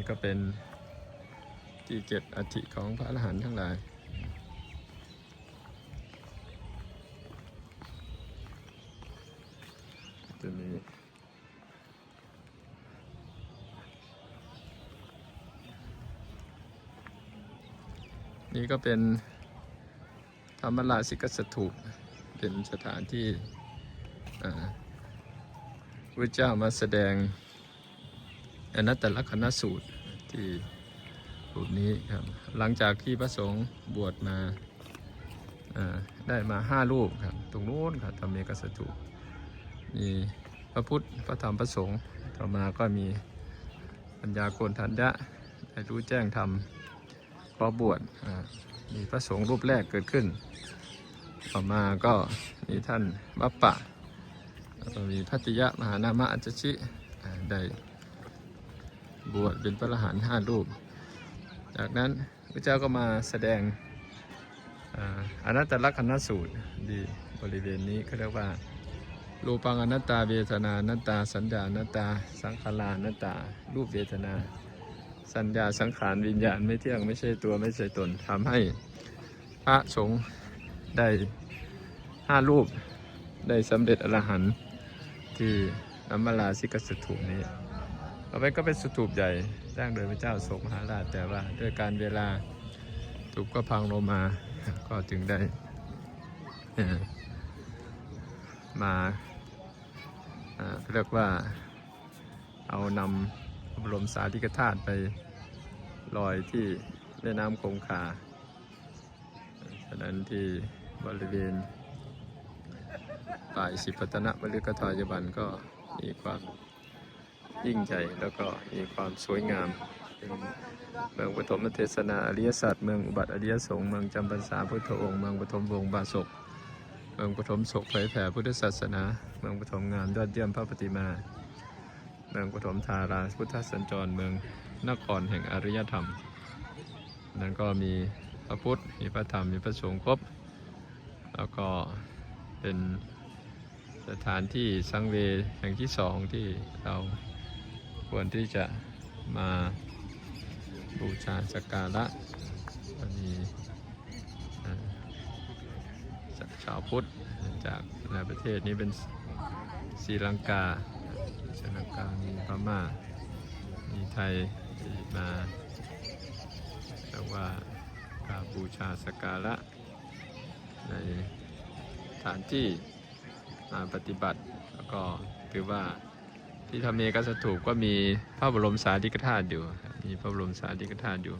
ี่ก็เป็นที่เก็บอัฐิของพระอรหันต์ทั้งหลาย จะมีนี่ก็เป็นธรรมราชิกสถูปเป็นสถานที่พระเจ้ามาแสดงอนัตตลกนสูตร ที่รูปนี้ครับ หลังจากที่พระสงฆ์บวชมาได้มาห้ารูปครับ ตรงนู้นครับธรรมเอกสถูปมีพระพุทธพระธรรมพระสงฆ์ต่อมาก็มีปัญญาโกนทัญญะได้รู้แจ้งธรรมขอบวชมีพระสงฆ์รูปแรกเกิดขึ้น ต่อมาก็มีท่านวัปปะมีพัติยะมหานามะอัจฉิได้ บวชเป็นพระอรหันต์ห้ารูป จากนั้นพระเจ้าก็มาแสดงอนัตตลักษณสูตรดีบริเวณนี้เขาเรียกว่ารูปังอนัตตาเวทนาอนัตตา สัญญาอนัตตา สังขาราอนัตตา รูปเวทนา สัญญาสังขารวิญญาณไม่เที่ยงไม่ใช่ตัวไม่ใช่ตนทำให้พระสงฆ์ได้ห้ารูปได้สำเร็จอรหันต์ที่อัมมาลาสิกสถูนี้ ต่อไปก็เป็นสถูปใหญ่สร้างโดยพระเจ้าโศกมหาราชแต่ว่าด้วยการเวลาถูกก็พังลงมา ก็จึงได้ มาเรียกว่าเอานำพระบรมสารีริกธาตุไปลอยที่แม่น้ำคงคาฉะนั้นที่บริเวณป่ายสิพัตนบริกทายบันก็มีความ ยิ่งใหญ่แล้วก็มีความสวยงามเป็นเมืองปฐมเทศนาอริยสัจเมืองอุบัติอริยสงฆ์เมืองจำพรรษาพุทธองค์เมืองปฐมวงศ์บาศกเมืองปฐมศกเผยแผ่พุทธศาสนา เมืองปฐมงามยอดเยี่ยมพระปฏิมา เมืองปฐมธาราพุทธสัญจรเมืองนครแห่งอารยธรรม นั้นก็มีพระพุทธมีพระธรรมมีพระสงฆ์ครบ แล้วก็เป็นสถานที่สังเวยแห่งที่สองที่เรา ควรที่จะมาบูชาสักการะมีจากชาวพุทธจากในประเทศนี้เป็นศรีลังกาศรีลังกามีพม่ามีไทยที่มาเรียกว่ากาบบูชาสกการะในสถานที่มาปฏิบัติแล้วก็ถือว่า ที่ทำเมกัสถูปก็มีพระบรมสารีริกธาตุอยู่ มีพระบรมสารีริกธาตุอยู่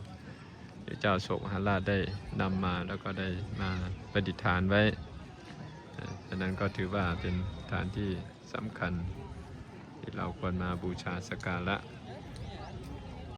พระเจ้าโศกมหาราชได้นำมาแล้วก็ได้มาประดิษฐานไว้เอ่อฉะนั้นก็ถือว่าเป็นฐานที่สำคัญ ที่เราควรมาบูชาสักการะ